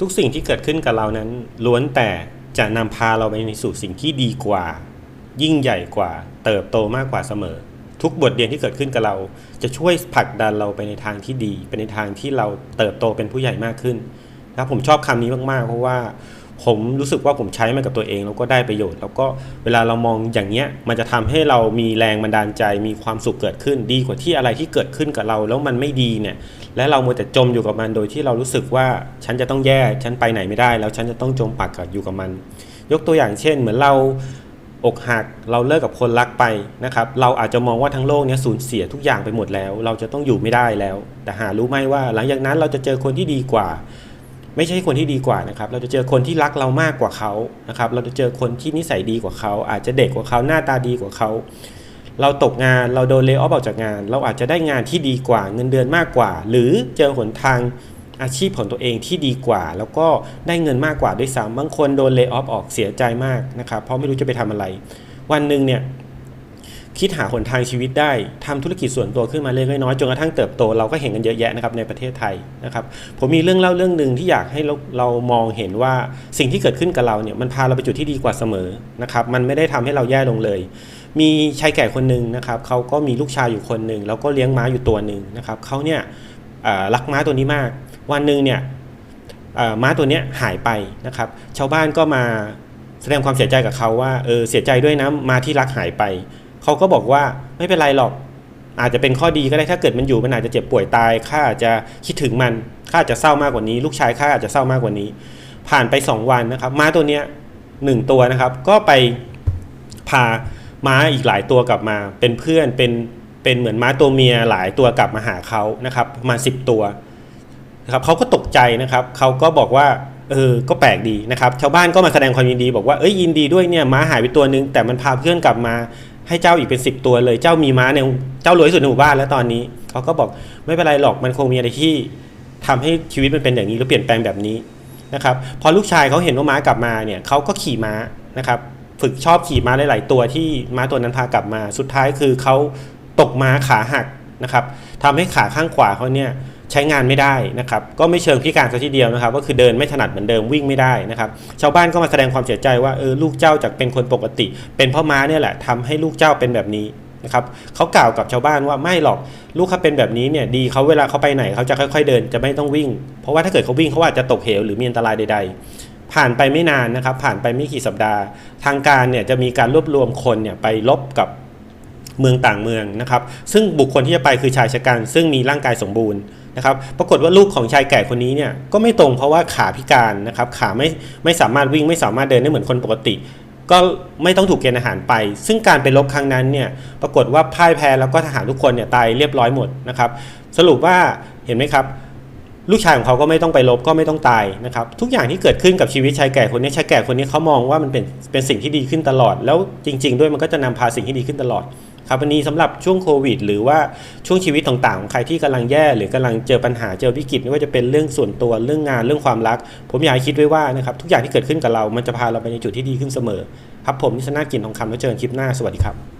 ทุกสิ่งที่เกิดขึ้นกับเรานั้นล้วนแต่จะนำพาเราไปในสู่สิ่งที่ดีกว่า ยิ่งใหญ่กว่า เติบโตมากกว่าเสมอ ทุกบทเรียนที่เกิดขึ้นกับเรา จะช่วยผลักดันเราไปในทางที่ดีไปในทางที่เราเติบโตเป็นผู้ใหญ่มากขึ้นนะผมชอบคำนี้มากๆ เพราะว่าผมรู้สึกว่าผมใช้มันกับตัวเองแล้วก็ได้ประโยชน์ แล้วก็เวลาเรามองอย่างเนี้ยมันจะทำให้เรามีแรงบันดาลใจมีความสุขเกิดขึ้น ดีกว่าที่อะไรที่เกิดขึ้นกับเรา แล้วมันไม่ดีเนี่ยและเรามัวแต่จมอยู่กับมันโดยที่เรารู้สึกว่าฉันจะต้องแย่ฉันไปไหนไม่ได้ แล้วฉันจะต้องจมปักกับอยู่กับมัน ยกตัวอย่างเช่น เหมือนเราอกหักเราเลิกกับคนรักไปนะครับ เราอาจจะมองว่าทั้งโลกเนี้สูญเสียทุกอย่างไปหมดแล้ว เราจะต้องอยู่ไม่ได้แล้ว แต่หารู้ไหมว่า หลังจากนั้นเราจะเจอคนที่ดีกว่า ไม่ใช่คนที่ดีกว่านะครับ เราจะเจอคนที่รักเรามากกว่าเขานะครับ เราจะเจอคนที่นิสัยดีกว่าเขา อาจจะเด็กกว่าเขาหน้าตาดีกว่าเขา เราตกงานเราโดนเล y o ออฟออกจากงาน เราอาจจะได้งานที่ดีกว่าเงินเดือนมากกว่า หรือเจอหนทางอาชีพของตัวเองที่ดีกว่า แล้วก็ได้เงินมากกว่าด้วยซ้ำบางคนโดนเล y o ออฟออกเสียใจมากนะครับเพราะไม่รู้จะไปทำอะไร วันหนึ่งเนี่ยคิดหาหนทางชีวิตได้ทำธุรกิจส่วนตัวขึ้นมาเล็กน้อยจนกระทั่งเติบโตเราก็เห็นกันเยอะแยะนะครับในประเทศไทยนะครับผมมีเรื่องเล่าเรื่องหนึ่งที่อยากให้เราเรามองเห็นว่าสิ่งที่เกิดขึ้นกับเราเนี่ยมันพาเราไปจุดที่ดีกว่าเสมอนะครับมันไม่ได้ทำให้เราแย่ลงเลยมีชายแก่คนหนึ่งนะครับเขาก็มีลูกชายอยู่คนหนึ่งแล้วก็เลี้ยงม้าอยู่ตัวหนึ่งนะครับเขาเนี่ยรักม้าตัวนี้มาก วันหนึ่งเนี่ยม้าตัวนี้หายไปนะครับ ชาวบ้านก็มาแสดงความเสียใจกับเขาว่าเออเสียใจด้วยนะม้าที่รักหายไปเขาก็บอกว่าไม่เป็นไรหรอกอาจจะเป็นข้อดีก็ได้ถ้าเกิดมันอยู่มันอาจจะเจ็บป่วยตายข้าอาจจะคิดถึงมันข้าอาจจะเศร้ามากกว่านี้ ลูกชายข้าอาจจะเศร้ามากกว่านี้ ผ่านไป 2 วันนะครับม้าตัวเนี้ยหนึ่งตัวนะครับ ก็ไปพา ม้าอีกหลายตัวกลับมา เป็นเพื่อนเป็นเป็นเหมือนม้าตัวเมียหลายตัวกลับมาหาเขานะครับมาณ10ตัวนะครับเขาก็ตกใจนะครับเขาก็บอกว่าเออก็แปลกดีนะครับ ชาวบ้านก็มาแสดงความยินดีบอกว่าเอ้ยยินดีด้วยเนี่ยม้าหายไปตัวนึง แต่มันพาเพื่อนกลับมาให้เจ้าอีกเป็น 10 ตัวเลย เจ้ามีม้าในเจ้ารวยที่สุดในหมู่บ้านแล้วตอนนี้เขาก็บอกไม่เป็นไรหรอกมันคงมีอะไรที่ทำให้ชีวิตมันเป็นอย่างนี้หรือเปลี่ยนแปลงแบบนี้นะครับพอลูกชายเขาเห็นว่าม้ากลับมาเนี่ยเขาก็ขี่ม้านะครับ ฝึกชอบขี่ม้าหลาย ๆ ตัวที่ม้าตัวนั้นพากลับมา สุดท้ายคือเขาตกม้าขาหักนะครับทำให้ขาข้างขวาเขาเนี่ยใช้งานไม่ได้นะครับ ก็ไม่เชิงพิการซะทีเดียวนะครับ ก็คือเดินไม่ถนัดเหมือนเดิมวิ่งไม่ได้นะครับ ชาวบ้านก็มาแสดงความเสียใจว่าเออลูกเจ้าจากเป็นคนปกติ เป็นเพ่อม้าเนี่ยแหละทำให้ลูกเจ้าเป็นแบบนี้นะครับเขากล่าวกับชาวบ้านว่าไม่หรอกลูกเขาเป็นแบบนี้เนี่ยดีเขาเวลาเขาไปไหนเขาจะค่อย ๆ เดินจะไม่ต้องวิ่ง เพราะว่าถ้าเกิดเขาวิ่งเขาอาจจะตกเหวหรือมีอันตรายใดๆ ผ่านไปไม่นานนะครับ ผ่านไปไม่กี่สัปดาห์ ทางการเนี่ยจะมีการรวบรวมคนเนี่ยไปลบกับเมืองต่างเมืองนะครับ ซึ่งบุคคลที่จะไปคือชายชะกันซึ่งมีร่างกายสมบูรณ์นะครับ ปรากฏว่าลูกของชายแก่คนนี้เนี่ยก็ไม่ตรงเพราะว่าขาพิการนะครับ ขาไม่ไม่สามารถวิ่งไม่สามารถเดินได้เหมือนคนปกติ ก็ไม่ต้องถูกเกณฑ์อาหารไป ซึ่งการไปรบครั้งนั้นเนี่ย ปรากฏว่าพ่ายแพ้แล้วก็ทหารทุกคนเนี่ยตายเรียบร้อยหมดนะครับ สรุปว่าเห็นไหมครับ ลูกชายของเขาก็ไม่ต้องไปรบก็ไม่ต้องตายนะครับทุกอย่างที่เกิดขึ้นกับชีวิตชายแก่คนนี้ชายแก่คนนี้เขามองว่ามันเป็นเป็นสิ่งที่ดีขึ้นตลอด แล้วจริง ๆ ด้วยมันก็จะนำพาสิ่งที่ดีขึ้นตลอดครับวันนี้สำหรับช่วงโควิด หรือว่าช่วงชีวิตต่างๆของใครที่กำลังแย่หรือกำลังเจอปัญหาเจอวิกฤตไม่ว่าจะเป็นเรื่องส่วนตัวเรื่องงานเรื่องความรัก ผมอยากให้คิดไว้ว่านะครับทุกอย่างที่เกิดขึ้นกับเรา มันจะพาเราไปในจุดที่ดีขึ้นเสมอ ครับผมนิสนากินทองคำแล้วเจอกันคลิปหน้าสวัสดีครับ